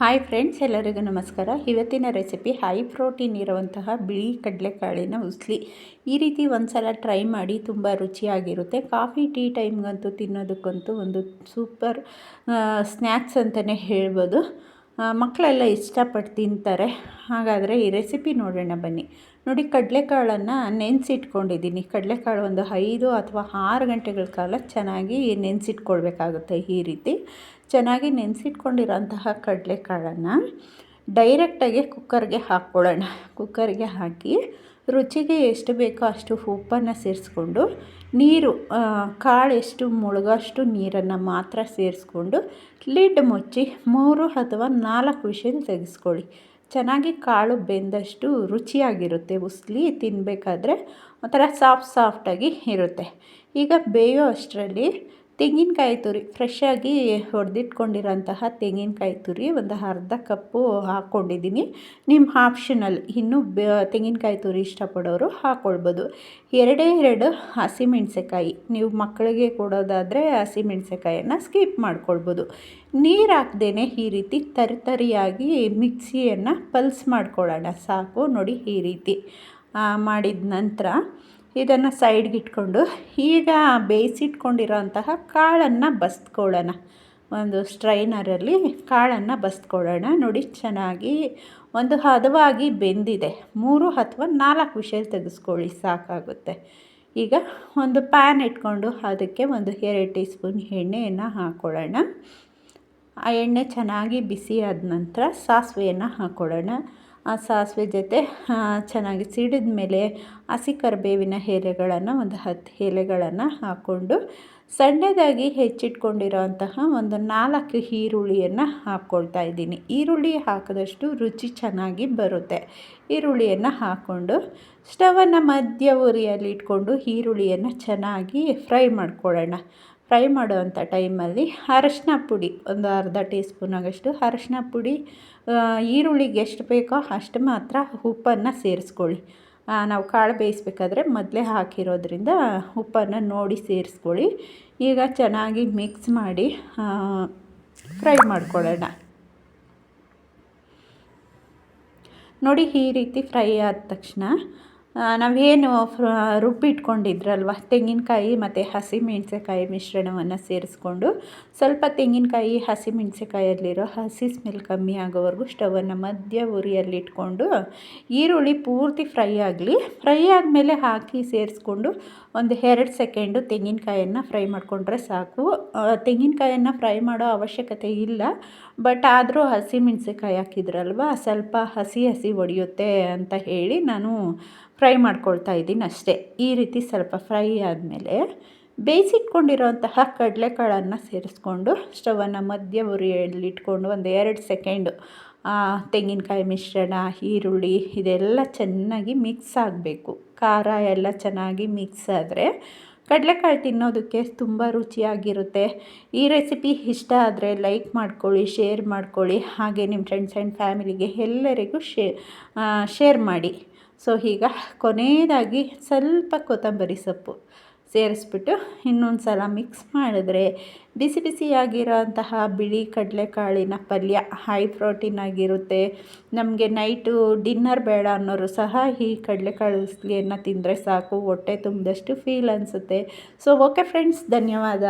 Hi friends, ಎಲ್ಲರಿಗೂ ನಮಸ್ಕಾರ. ಇವತ್ತಿನ ರೆಸಿಪಿ ಹೈ ಪ್ರೋಟೀನ್ ಇರುವಂತಹ ಬಿಳಿ ಕಡಲೆಕಾಳಿನ ಉಸ್ಲಿ. ಈ ರೀತಿ ಒಂದು ಸಲ ಟ್ರೈ ಮಾಡಿ ತುಂಬ ರುಚಿಯಾಗಿರುತ್ತೆ. ಕಾಫಿ, ಟೀ ಟೈಮ್ಗಂತೂ ತಿನ್ನೋದಕ್ಕಂತೂ ಒಂದು ಸೂಪರ್ ಸ್ನ್ಯಾಕ್ಸ್ ಅಂತಲೇ ಹೇಳ್ಬೋದು. ಮಕ್ಕಳೆಲ್ಲ ಇಷ್ಟಪಟ್ಟು ತಿಂತಾರೆ. ಹಾಗಾದರೆ ಈ ರೆಸಿಪಿ ನೋಡೋಣ ಬನ್ನಿ. ನೋಡಿ, ಕಡಲೆಕಾಳನ್ನು ನೆನೆಸಿಟ್ಕೊಂಡಿದ್ದೀನಿ. ಕಡಲೆಕಾಳು ಒಂದು ಐದು ಅಥವಾ ಆರು ಗಂಟೆಗಳ ಕಾಲ ಚೆನ್ನಾಗಿ ನೆನೆಸಿಟ್ಕೊಳ್ಬೇಕಾಗುತ್ತೆ ಈ ರೀತಿ. ಚೆನ್ನಾಗಿ ನೆನೆಸಿಟ್ಕೊಂಡಿರೋಂತಹ ಕಡಲೆಕಾಳನ್ನು ಡೈರೆಕ್ಟಾಗಿ ಕುಕ್ಕರ್ಗೆ ಹಾಕ್ಕೊಳ್ಳೋಣ. ಕುಕ್ಕರ್ಗೆ ಹಾಕಿ ರುಚಿಗೆ ಎಷ್ಟು ಬೇಕೋ ಅಷ್ಟು ಉಪ್ಪನ್ನು ಸೇರಿಸ್ಕೊಂಡು ನೀರು ಕಾಳು ಎಷ್ಟು ಮುಳುಗೋಷ್ಟು ನೀರನ್ನು ಮಾತ್ರ ಸೇರಿಸ್ಕೊಂಡು ಲಿಡ್ ಮುಚ್ಚಿ ಮೂರು ಅಥವಾ ನಾಲ್ಕು ವಿಷಲ್ ತೆಗೆಸ್ಕೊಳ್ಳಿ. ಚೆನ್ನಾಗಿ ಕಾಳು ಬೆಂದಷ್ಟು ರುಚಿಯಾಗಿರುತ್ತೆ. ಉಸ್ಲಿ ತಿನ್ನಬೇಕಾದ್ರೆ ಒಂಥರ ಸಾಫ್ಟ್ ಸಾಫ್ಟಾಗಿ ಇರುತ್ತೆ. ಈಗ ಬೇಯೋ ಅಷ್ಟರಲ್ಲಿ ತೆಂಗಿನಕಾಯಿ ತುರಿ ಫ್ರೆಶ್ಶಾಗಿ ಹೊಡೆದಿಟ್ಕೊಂಡಿರೋಂತಹ ತೆಂಗಿನಕಾಯಿ ತುರಿ ಒಂದು ಅರ್ಧ ಕಪ್ಪು ಹಾಕ್ಕೊಂಡಿದ್ದೀನಿ. ನಿಮ್ಮ ಆಪ್ಷನಲ್ ಇನ್ನೂ ಬ, ತೆಂಗಿನಕಾಯಿ ತುರಿ ಇಷ್ಟಪಡೋರು ಹಾಕ್ಕೊಳ್ಬೋದು ಎರಡೇ ಎರಡು ಹಸಿಮೆಣಸೆಕಾಯಿ ನೀವು ಮಕ್ಕಳಿಗೆ ಕೊಡೋದಾದರೆ ಹಸಿಮೆಣಸೆಕಾಯನ್ನು ಸ್ಕಿಪ್ ಮಾಡ್ಕೊಳ್ಬೋದು. ನೀರು ಹಾಕ್ದೇ ಈ ರೀತಿ ತರಿತರಿಯಾಗಿ ಮಿಕ್ಸಿಯನ್ನು ಪಲ್ಸ್ ಮಾಡ್ಕೊಳ್ಳೋಣ. ಸಾಕು ನೋಡಿ ಈ ರೀತಿ ಮಾಡಿದ ನಂತರ ಇದನ್ನು ಸೈಡ್ಗೆ ಇಟ್ಕೊಂಡು ಈಗ ಬೇಯಿಸಿಟ್ಕೊಂಡಿರೋಂತಹ ಕಾಳನ್ನು ಬಸ್ಕೊಳ್ಳೋಣ. ಒಂದು ಸ್ಟ್ರೈನರಲ್ಲಿ ಕಾಳನ್ನು ಬಸ್ಕೊಳ್ಳೋಣ. ನೋಡಿ, ಚೆನ್ನಾಗಿ ಒಂದು ಹದವಾಗಿ ಬೆಂದಿದೆ. ಮೂರು ಅಥವಾ ನಾಲ್ಕು ವಿಷಯ ತೆಗೆಸ್ಕೊಳ್ಳಿ, ಸಾಕಾಗುತ್ತೆ. ಈಗ ಒಂದು ಪ್ಯಾನ್ ಇಟ್ಕೊಂಡು ಅದಕ್ಕೆ ಒಂದು ಎರಡು ಟೀ ಸ್ಪೂನ್ ಎಣ್ಣೆಯನ್ನು ಹಾಕ್ಕೊಳ್ಳೋಣ ಆ ಎಣ್ಣೆ ಚೆನ್ನಾಗಿ ಬಿಸಿ ಆದ ನಂತರ ಸಾಸಿವೆಯನ್ನು ಹಾಕ್ಕೊಳ್ಳೋಣ ಆ ಸಾಸಿವೆ ಜೊತೆ ಚೆನ್ನಾಗಿ ಸಿಡಿದ ಮೇಲೆ ಹಸಿ ಕರಿಬೇವಿನ ಎಲೆಗಳನ್ನು ಒಂದು ಹತ್ತು ಎಲೆಗಳನ್ನು ಹಾಕ್ಕೊಂಡು, ಸಣ್ಣದಾಗಿ ಹೆಚ್ಚಿಟ್ಕೊಂಡಿರೋ ಅಂತಹ ಒಂದು ನಾಲ್ಕು ಈರುಳ್ಳಿಯನ್ನು ಹಾಕ್ಕೊಳ್ತಾ ಇದ್ದೀನಿ. ಈರುಳ್ಳಿ ಹಾಕಿದಷ್ಟು ರುಚಿ ಚೆನ್ನಾಗಿ ಬರುತ್ತೆ. ಈರುಳ್ಳಿಯನ್ನು ಹಾಕ್ಕೊಂಡು ಸ್ಟವನ್ನು ಮಧ್ಯ ಉರಿಯಲ್ಲಿ ಇಟ್ಕೊಂಡು ಈರುಳ್ಳಿಯನ್ನು ಚೆನ್ನಾಗಿ ಫ್ರೈ ಮಾಡ್ಕೊಳ್ಳೋಣ. ಫ್ರೈ ಮಾಡುವಂಥ ಟೈಮಲ್ಲಿ ಅರಶಿನ ಪುಡಿ, ಒಂದು ಅರ್ಧ ಟೀ ಸ್ಪೂನ್ ಆಗಷ್ಟು ಅರಶಿನ ಪುಡಿ ಈರುಳ್ಳಿಗೆ ಎಷ್ಟು ಬೇಕೋ ಅಷ್ಟು ಮಾತ್ರ ಉಪ್ಪನ್ನು ಸೇರಿಸ್ಕೊಳ್ಳಿ. ನಾವು ಕಾಳು ಬೇಯಿಸ್ಬೇಕಾದ್ರೆ ಮೊದಲೇ ಹಾಕಿರೋದ್ರಿಂದ ಉಪ್ಪನ್ನು ನೋಡಿ ಸೇರಿಸ್ಕೊಳ್ಳಿ. ಈಗ ಚೆನ್ನಾಗಿ ಮಿಕ್ಸ್ ಮಾಡಿ ಫ್ರೈ ಮಾಡ್ಕೊಳ್ಳೋಣ. ನೋಡಿ ಈ ರೀತಿ ಫ್ರೈ ಆದ ತಕ್ಷಣ ನಾವೇನು ರುಬ್ಬಿಟ್ಕೊಂಡಿದ್ರಲ್ವ ತೆಂಗಿನಕಾಯಿ ಮತ್ತು ಹಸಿಮೆಣಸೆಕಾಯಿ ಮಿಶ್ರಣವನ್ನು ಸೇರಿಸ್ಕೊಂಡು ಸ್ವಲ್ಪ ತೆಂಗಿನಕಾಯಿ ಹಸಿಮೆಣಸೆಕಾಯಲ್ಲಿರೋ ಹಸಿ ಸ್ಮೆಲ್ ಕಮ್ಮಿ ಆಗೋವರೆಗೂ ಸ್ಟವನ್ನು ಮಧ್ಯ ಉರಿಯಲ್ಲಿಟ್ಕೊಂಡು ಈರುಳ್ಳಿ ಪೂರ್ತಿ ಫ್ರೈ ಆಗಲಿ, ಫ್ರೈ ಆದಮೇಲೆ ಹಾಕಿ ಸೇರಿಸ್ಕೊಂಡು ಒಂದು ಎರಡು ಸೆಕೆಂಡು ತೆಂಗಿನಕಾಯನ್ನು ಫ್ರೈ ಮಾಡಿಕೊಂಡ್ರೆ ಸಾಕು. ತೆಂಗಿನಕಾಯನ್ನು ಫ್ರೈ ಮಾಡೋ ಅವಶ್ಯಕತೆ ಇಲ್ಲ, ಬಟ್ ಆದರೂ ಹಸಿಮೆಣಸೆಕಾಯಿ ಹಾಕಿದ್ರಲ್ವ? ಸ್ವಲ್ಪ ಹಸಿ ಹಸಿ ಒಡೆಯುತ್ತೆ ಅಂತ ಹೇಳಿ ನಾನು ಫ್ರೈ ಮಾಡ್ಕೊಳ್ತಾ ಇದ್ದೀನಿ ಅಷ್ಟೇ. ಈ ರೀತಿ ಸ್ವಲ್ಪ ಫ್ರೈ ಆದಮೇಲೆ ಬೇಯಿಸಿಟ್ಕೊಂಡಿರೋಂತಹ ಕಡಲೆಕಾಳನ್ನು ಸೇರಿಸ್ಕೊಂಡು ಸ್ಟವನ್ನು ಮಧ್ಯ ಉರಿಯಲ್ಲಿ ಇಟ್ಕೊಂಡು ಒಂದು ಎರಡು ಸೆಕೆಂಡು ತೆಂಗಿನಕಾಯಿ ಮಿಶ್ರಣ, ಈರುಳ್ಳಿ ಇದೆಲ್ಲ ಚೆನ್ನಾಗಿ ಮಿಕ್ಸ್ ಆಗಬೇಕು. ಖಾರ ಎಲ್ಲ ಚೆನ್ನಾಗಿ ಮಿಕ್ಸ್ ಆದರೆ ಕಡಲೆಕಾಳು ತಿನ್ನೋದಕ್ಕೆ ತುಂಬ ರುಚಿಯಾಗಿರುತ್ತೆ. ಈ ರೆಸಿಪಿ ಇಷ್ಟ ಆದರೆ ಲೈಕ್ ಮಾಡ್ಕೊಳ್ಳಿ, ಶೇರ್ ಮಾಡ್ಕೊಳ್ಳಿ. ಹಾಗೆ ನಿಮ್ಮ ಫ್ರೆಂಡ್ಸ್ ಆ್ಯಂಡ್ ಫ್ಯಾಮಿಲಿಗೆ ಎಲ್ಲರಿಗೂ ಶೇ ಶೇರ್ ಮಾಡಿ. ಸೊ ಈಗ ಕೊನೆಯದಾಗಿ ಸ್ವಲ್ಪ ಕೊತ್ತಂಬರಿ ಸೊಪ್ಪು ಸೇರಿಸ್ಬಿಟ್ಟು ಇನ್ನೊಂದು ಸಲ ಮಿಕ್ಸ್ ಮಾಡಿದ್ರೆ ಬಿಸಿ ಬಿಸಿಯಾಗಿರೋ ಅಂತಹ ಬಿಳಿ ಕಡಲೆಕಾಳಿನ ಪಲ್ಯ ಹೈ ಪ್ರೋಟೀನ್ ಆಗಿರುತ್ತೆ. ನಮಗೆ ನೈಟು ಡಿನ್ನರ್ ಬೇಡ ಅನ್ನೋರು ಸಹ ಈ ಕಡಲೆಕಾಳು ಉಸ್ಲಿಯನ್ನು ತಿಂದರೆ ಸಾಕು, ಹೊಟ್ಟೆ ತುಂಬಿದಷ್ಟು ಫೀಲ್ ಅನಿಸುತ್ತೆ. ಸೊ ಓಕೆ ಫ್ರೆಂಡ್ಸ್ ಧನ್ಯವಾದ.